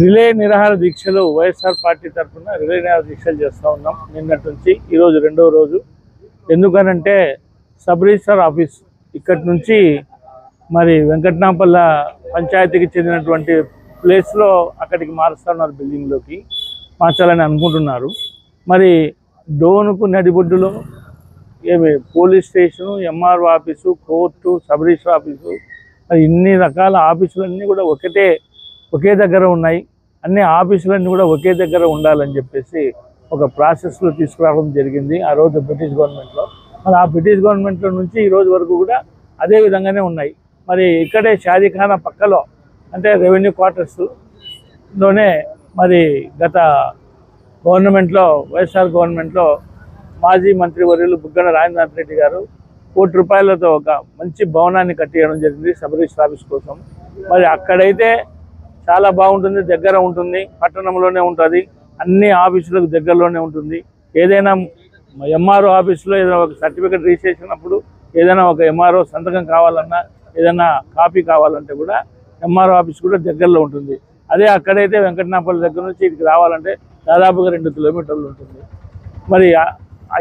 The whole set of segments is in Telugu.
రిలే నిరాహార దీక్షలు వైఎస్ఆర్ పార్టీ తరఫున రిలే నిరాహార దీక్షలు చేస్తూ ఉన్నాం నిన్నటి నుంచి ఈరోజు రెండవ రోజు. ఎందుకనంటే సబ్ రిజిస్టర్ ఆఫీస్ ఇక్కడి నుంచి మరి వెంకటనాపల్ల పంచాయతీకి చెందినటువంటి ప్లేస్లో అక్కడికి మారుస్తున్నారు బిల్డింగ్లోకి మార్చాలని అనుకుంటున్నారు. మరి డోనుకు నడిబొడ్డులో ఏమి police station MRO office court sub register office ఇన్ని రకాల ఆఫీసులన్నీ కూడా ఒకటే ఒకే దగ్గర ఉన్నాయి. అన్ని ఆఫీసులన్నీ కూడా ఒకే దగ్గర ఉండాలని చెప్పేసి ఒక ప్రాసెస్లో తీసుకురావడం జరిగింది ఆ రోజు బ్రిటిష్ గవర్నమెంట్లో మరి ఆ బ్రిటిష్ గవర్నమెంట్లో నుంచి ఈ రోజు వరకు కూడా అదే విధంగానే ఉన్నాయి. మరి ఇక్కడే షాదీఖానా పక్కలో అంటే రెవెన్యూ క్వార్టర్స్లోనే మరి గత గవర్నమెంట్లో వైఎస్ఆర్ గవర్నమెంట్లో మాజీ మంత్రి వర్యులు బుగ్గన రాజేంద్రనాథ్ రెడ్డి గారు కోటి రూపాయలతో ఒక మంచి భవనాన్ని కట్టేయడం జరిగింది సబ్ రిజిస్టర్ ఆఫీస్ కోసం. మరి అక్కడైతే చాలా బాగుంటుంది దగ్గర ఉంటుంది పట్టణంలోనే ఉంటుంది అన్ని ఆఫీసులకు దగ్గరలోనే ఉంటుంది. ఏదైనా ఎంఆర్ఓ ఆఫీసులో ఏదైనా ఒక సర్టిఫికేట్ రిజిస్ట్రేషన్ అప్పుడు ఏదైనా ఒక ఎంఆర్ఓ సంతకం కావాలన్నా ఏదైనా కాపీ కావాలంటే కూడా ఎంఆర్ఓ ఆఫీస్ కూడా దగ్గరలో ఉంటుంది. అదే అక్కడైతే వెంకటనాపల్లి దగ్గర నుంచి ఇక్కడికి రావాలంటే దాదాపుగా రెండు కిలోమీటర్లు ఉంటుంది. మరి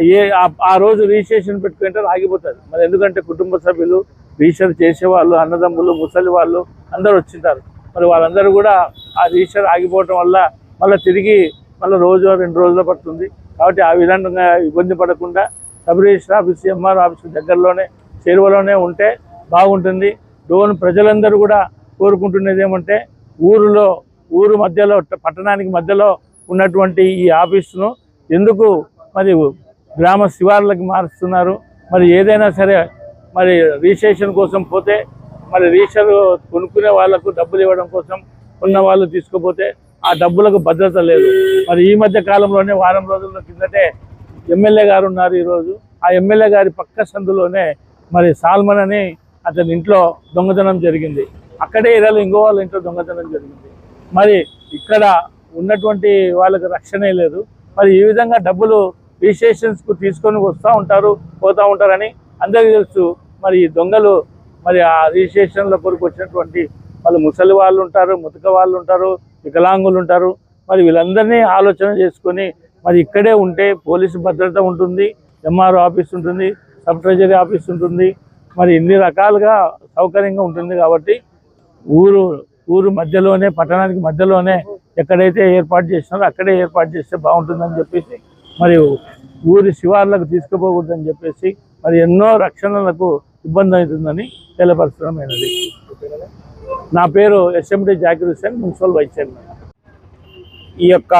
ఏ ఆ- రోజు రిజిస్ట్రేషన్ పెట్టుకుంటే ఆగిపోతుంది. మరి ఎందుకంటే కుటుంబ సభ్యులు రిజిస్టర్ చేసేవాళ్ళు అన్నదమ్ములు ముసలి వాళ్ళు అందరూ వచ్చింటారు. మరి వాళ్ళందరూ కూడా ఆ రిజిస్టర్ ఆగిపోవటం వల్ల మళ్ళీ తిరిగి మళ్ళీ రోజు రెండు రోజులు పడుతుంది. కాబట్టి ఆ విధంగా ఇబ్బంది పడకుండా sub register office MR office దగ్గరలోనే చేరువలోనే ఉంటే బాగుంటుంది. డోన్ ప్రజలందరూ కూడా కోరుకుంటున్నది ఏమంటే ఊరిలో ఊరు మధ్యలో పట్టణానికి మధ్యలో ఉన్నటువంటి ఈ ఆఫీసును ఎందుకు మరి గ్రామ శివార్లకు మారుస్తున్నారు? మరి ఏదైనా సరే మరి రిజిస్ట్రేషన్ కోసం పోతే మరి రీక్షలు కొనుక్కునే వాళ్ళకు డబ్బులు ఇవ్వడం కోసం ఉన్న వాళ్ళు తీసుకుపోతే ఆ డబ్బులకు భద్రత లేదు. మరి ఈ మధ్య కాలంలోనే వారం రోజుల కిందటే ఎమ్మెల్యే గారు ఉన్నారు ఈరోజు. ఆ ఎమ్మెల్యే గారి పక్క సందులోనే మరి సాల్మన్ అని అతని ఇంట్లో దొంగతనం జరిగింది. అక్కడే ఇరాలు ఇంకో వాళ్ళ ఇంట్లో దొంగతనం జరిగింది. మరి ఇక్కడ ఉన్నటువంటి వాళ్ళకి రక్షణే లేదు. మరి ఈ విధంగా డబ్బులు రిజిస్ట్రేషన్స్కు తీసుకొని వస్తూ ఉంటారు పోతూ ఉంటారని అందరికీ తెలుసు. మరి ఈ దొంగలు మరి ఆ రిజిస్ట్రేషన్ల కొరకు వచ్చినటువంటి వాళ్ళు ముసలి వాళ్ళు ఉంటారు ముతక వాళ్ళు ఉంటారు వికలాంగులు ఉంటారు. మరి వీళ్ళందరినీ ఆలోచన చేసుకొని మరి ఇక్కడే ఉంటే పోలీసు భద్రత ఉంటుంది ఎంఆర్ఓ ఆఫీస్ ఉంటుంది సబ్ ట్రెజరీ ఆఫీస్ ఉంటుంది. మరి ఇన్ని రకాలుగా సౌకర్యంగా ఉంటుంది కాబట్టి ఊరు ఊరు మధ్యలోనే పట్టణానికి మధ్యలోనే ఎక్కడైతే ఏర్పాటు చేసినారో అక్కడే ఏర్పాటు చేస్తే బాగుంటుందని చెప్పేసి మరియు ఊరి శివార్లకు తీసుకుపోకూడదని చెప్పేసి మరి ఎన్నో రక్షణలకు ఇబ్బంది అవుతుందని తెలియపరచడమైనది నా పేరు SMD Zakir Hussain municipal vice chairman. ఈ యొక్క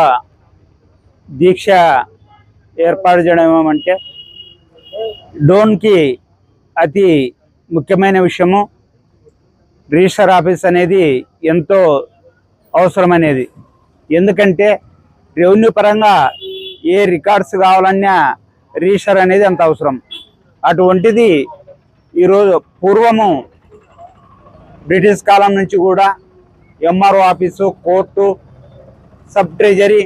దీక్ష ఏర్పాటు చేయడం ఏమంటే డోన్కి అతి ముఖ్యమైన విషయము రిజిస్టర్ ఆఫీస్ అనేది ఎంతో అవసరమనేది. ఎందుకంటే రెవెన్యూ పరంగా ఏ రికార్డ్స్ కావాలన్నా రిజిస్టర్ అనేది అంత అవసరం. అటువంటిది ఈరోజు పూర్వము బ్రిటిష్ కాలం నుంచి కూడా MRO office court sub treasury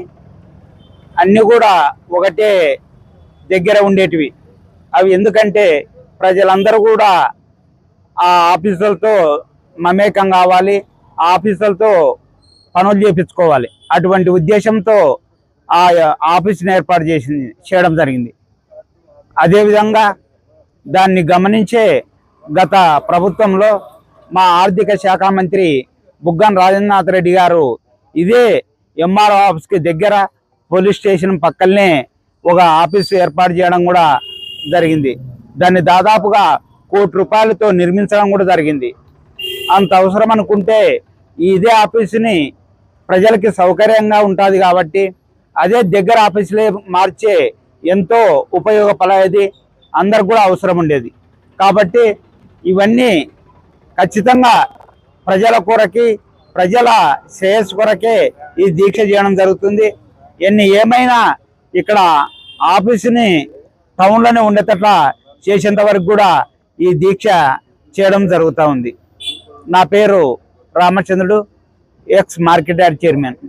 అన్నీ కూడా ఒకటే దగ్గర ఉండేటివి. అవి ఎందుకంటే ప్రజలందరూ కూడా ఆ ఆఫీసులతో మమేకం కావాలి ఆ ఆఫీసులతో పనులు చేపించుకోవాలి. అటువంటి ఉద్దేశంతో ఆ ఆఫీస్ని ఏర్పాటు చేసింది చేయడం జరిగింది. అదేవిధంగా దాన్ని గమనించే గత ప్రభుత్వంలో మా ఆర్థిక శాఖ మంత్రి బుగ్గన్ రాజేంద్రనాథ్ రెడ్డి గారు ఇదే ఎంఆర్ఓ ఆఫీస్కి దగ్గర పోలీస్ స్టేషన్ పక్కనే ఒక ఆఫీసు ఏర్పాటు చేయడం కూడా జరిగింది. దాన్ని దాదాపుగా కోటి రూపాయలతో నిర్మించడం కూడా జరిగింది. అంత అవసరం అనుకుంటే ఇదే ఆఫీసుని ప్రజలకి సౌకర్యంగా ఉంటుంది కాబట్టి అదే దగ్గర ఆఫీసులే మార్చే ఎంతో ఉపయోగపడేది. అందరికి కూడా అవసరం ఉండేది. కాబట్టి ఇవన్నీ ఖచ్చితంగా ప్రజల కొరకి ప్రజల శ్రేయస్సు కొరకే ఈ దీక్ష చేయడం జరుగుతుంది. ఎన్ని ఏమైనా ఇక్కడ ఆఫీసుని టౌన్లోనే ఉండేటట్లా చేసేంత వరకు కూడా ఈ దీక్ష చేయడం జరుగుతూ ఉంది. నా పేరు రామచంద్రుడు ఎక్స్ మార్కెట్ యార్డ్ చైర్మన్.